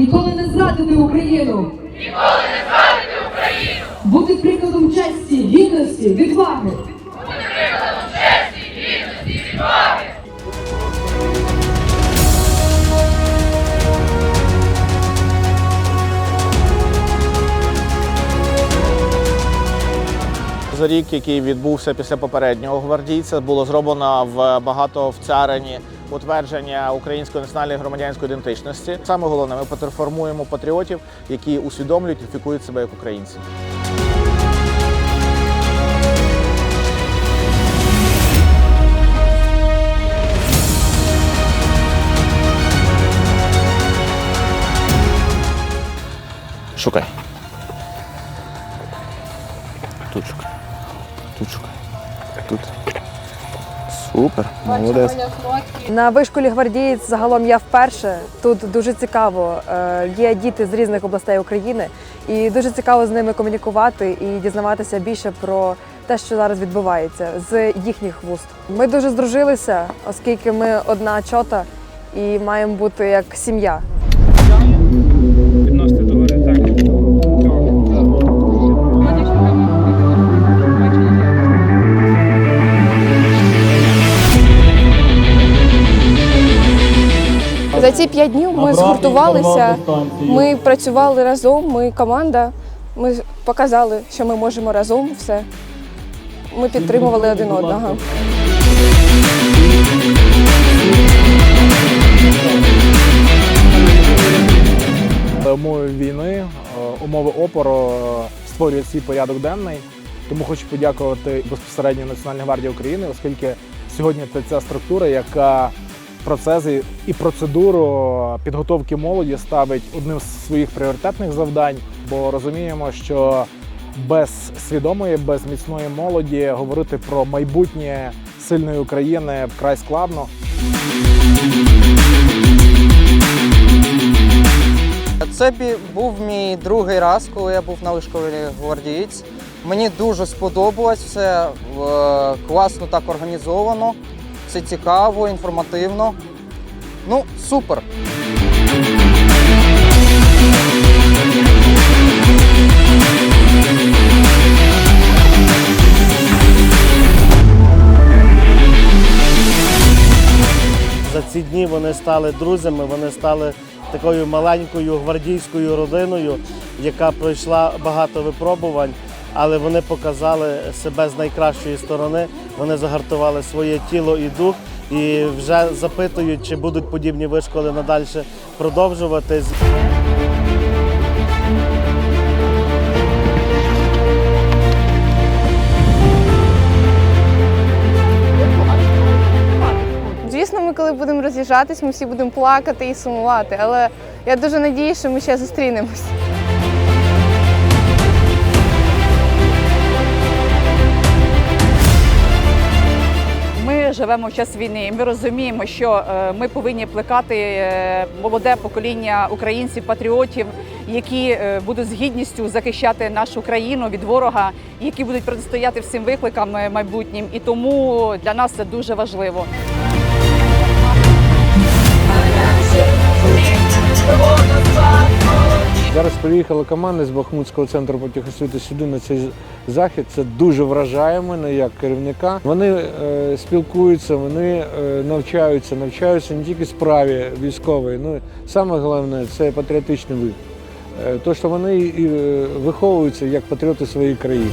Ніколи не зрадити Україну. Ніколи не зрадити Україну. Бути прикладом честі, гідності, відваги. За рік, який відбувся після попереднього гвардійця, було зроблено в багато в царині утвердження української національної громадянської ідентичності. Саме головне, ми переформуємо патріотів, які усвідомлюють і фікують себе як українці. Шукай. Тут шукай. Тут шукай. Тут. Супер. Молодець. На вишколі гвардієць загалом я вперше. Тут дуже цікаво. Е, Є діти з різних областей України, і дуже цікаво з ними комунікувати і дізнаватися більше про те, що зараз відбувається з їхніх вуст. Ми дуже здружилися, оскільки ми одна чота і маємо бути як сім'я. За ці п'ять днів ми згуртувалися, ми працювали разом, ми команда. Ми показали, що ми можемо разом все. Ми підтримували один одного. Умови війни, е, умови опору е, створюють свій порядок денний. Тому хочу подякувати безпосередньо Національній гвардії України, оскільки сьогодні це ця структура, яка процеси і процедуру підготовки молоді ставить одним з своїх пріоритетних завдань, бо розуміємо, що без свідомої, без міцної молоді говорити про майбутнє сильної України вкрай складно. Це був мій другий раз, коли я був на вишколі гвардієць. Мені дуже сподобалось все класно так організовано, все цікаво, інформативно. Ну, супер. За ці дні вони стали друзями, вони стали такою маленькою гвардійською родиною, яка пройшла багато випробувань, але вони показали себе з найкращої сторони. Вони загартували своє тіло і дух і вже запитують, чи будуть подібні вишколи надалі продовжуватись. Звісно, ми коли будемо роз'їжджатись, ми всі будемо плакати і сумувати. Але я дуже надію, що ми ще зустрінемось. Живемо в час війни. і Ми розуміємо, що е, ми повинні плекати е, молоде покоління українців, патріотів, які е, будуть з гідністю захищати нашу країну від ворога, які будуть протистояти всім викликам майбутнім. І тому для нас це дуже важливо. Приїхала команда з Бахмутського центру потіхосвіти сюди на цей захід. Це дуже вражає мене як керівника. Вони е, спілкуються, вони е, навчаються, навчаються не тільки справі військової, ну саме головне це патріотичний вид. Е, то, що вони і, е, виховуються як патріоти своєї країни.